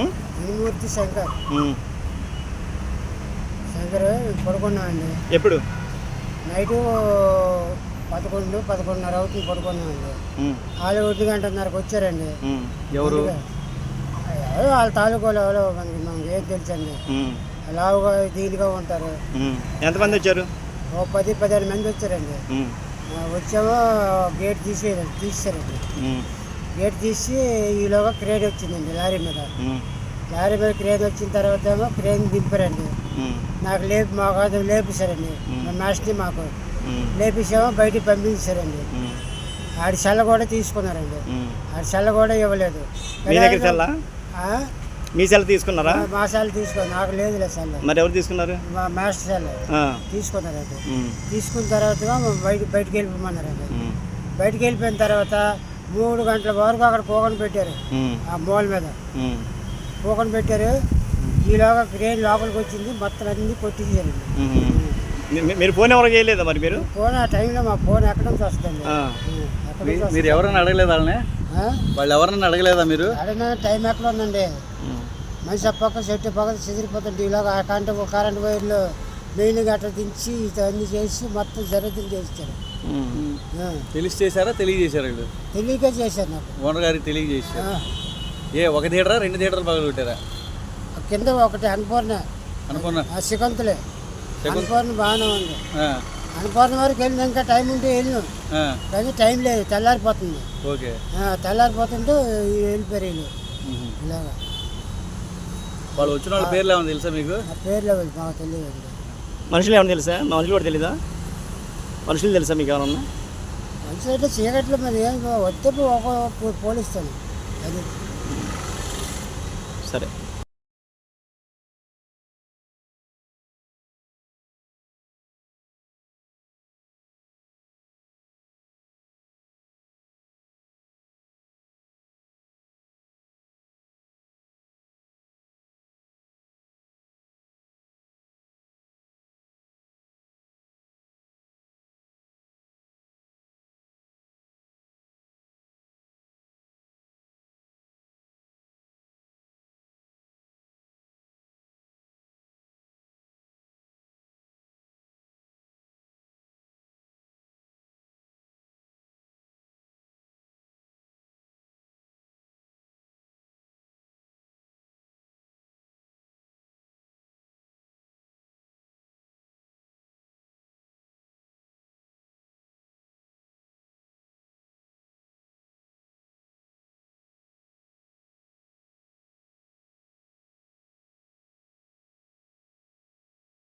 ఉం? వినుమూర్తి శంకర్. శంకర్ పడుకున్నామండి ఎప్పుడు నైటు పదకొండు పదకొండున్నర అవుతుంది పడుకున్నామండి. వాళ్ళు ఒంటి గంటన్నరకు వచ్చారండి. ఎవరు ఎవరో వాళ్ళ తాలూకాలో ఎవరో మనకి మనకి ఏం తెలుసండి. లావుగా దీనిగా ఉంటారు. ఎంతమంది వచ్చారు ఓ పది పదిహేను మంది వచ్చారండి వచ్చామో గేట్ తీసి తీసారండి ఉం. గేట్ తీసి ఈలోగా క్రేన్ వచ్చిందండి లారీ మీద. లారీ మీద క్రేన్ వచ్చిన తర్వాత ఏమో క్రేన్ దింపారండి. నాకు లేపి మాకు అది లేపిస్తారండి మా మాస్టర్ని మాకు ఉం. లేపించామో బయటికి పంపించారండి. ఆడి సెల్ల కూడా తీసుకున్నారండి. ఆడి సెల్ల కూడా ఇవ్వలేదు మీ సెల్ తీసుకున్నారా మా సెల్ల తీసుకో నాకు లేదులే సెల్ల మరి ఎవరు తీసుకున్నారు మా మాస్టర్ సెల్ల ఆ. తీసుకున్నారండి ఉం. తీసుకున్న తర్వాత బయట బయటికి వెళ్ళిపోమన్నారండి. బయటికి వెళ్ళిపోయిన తర్వాత మూడు గంటల వరకు అక్కడ పోగొని పెట్టారు. ఆ మూల మీద. పోగొని పెట్టారు. ఈలోగా క్రేన్ లోపలికి వచ్చింది. మొత్తం అన్ని కొట్టించారండి. మీ- మీరు ఫోన్ ఎవరు చేయలేదా మరి మీరు? ఫోన్ ఆ టైంలో మా ఫోన్ ఎక్కడ నుంచి వస్తుంది మీరు ఎవరైనా అడగలేదు వాళ్ళని? వాళ్ళు ఎవరైనా అడగలేదా మీరు? అడిగిన టైం ఎక్కడ ఉందండి. మనిషి పక్క చెట్టు పక్క చెదిరిపోతుంటే ఇలాగ ఆ కరెంటు కరెంట్ వైర్లు మెయిన్ గట్ట దించి ఇవన్నీ చేసి మొత్తం జరుగుతుంది చేస్తారు తెలిసి చేశారా తెలియజేశారు వీళ్ళు? తెలియక చేశారు నాకు. ఓనర్ గారికి తెలియజేశారు. ఏ ఒక థియేటరా రెండు థియేటర్లు పగలు కొట్టారా కింద ఒకటి అనుపూర్ణ అనుకున్నా ఆ శకుంతలే. అనుపూర్ణ బాగానే ఉంది. అనుపూర్ణ వరకు వెళ్ళిన ఇంకా టైం ఉంటే వెళ్ళినాం. కానీ టైం లేదు తెల్లారిపోతుంది. ఓకే. తెల్లారిపోతుంటే వెళ్ళిపోయారు వీళ్ళు. ఇలాగా. వాళ్ళు వచ్చిన వాళ్ళ పేర్లు ఏమైనా తెలుసా మీకు? ఆ పేర్లు మాకు తెలియదు. మనుషులు ఏమన్నా తెలుసా? మనుషులు కూడా తెలీదా? మనుషులు తెలుసా మీకు ఎవరన్నా మనిషి అయితే చీకట్లో మరి ఏం వస్తే ఒక పోలీస్తాను అది. సరే.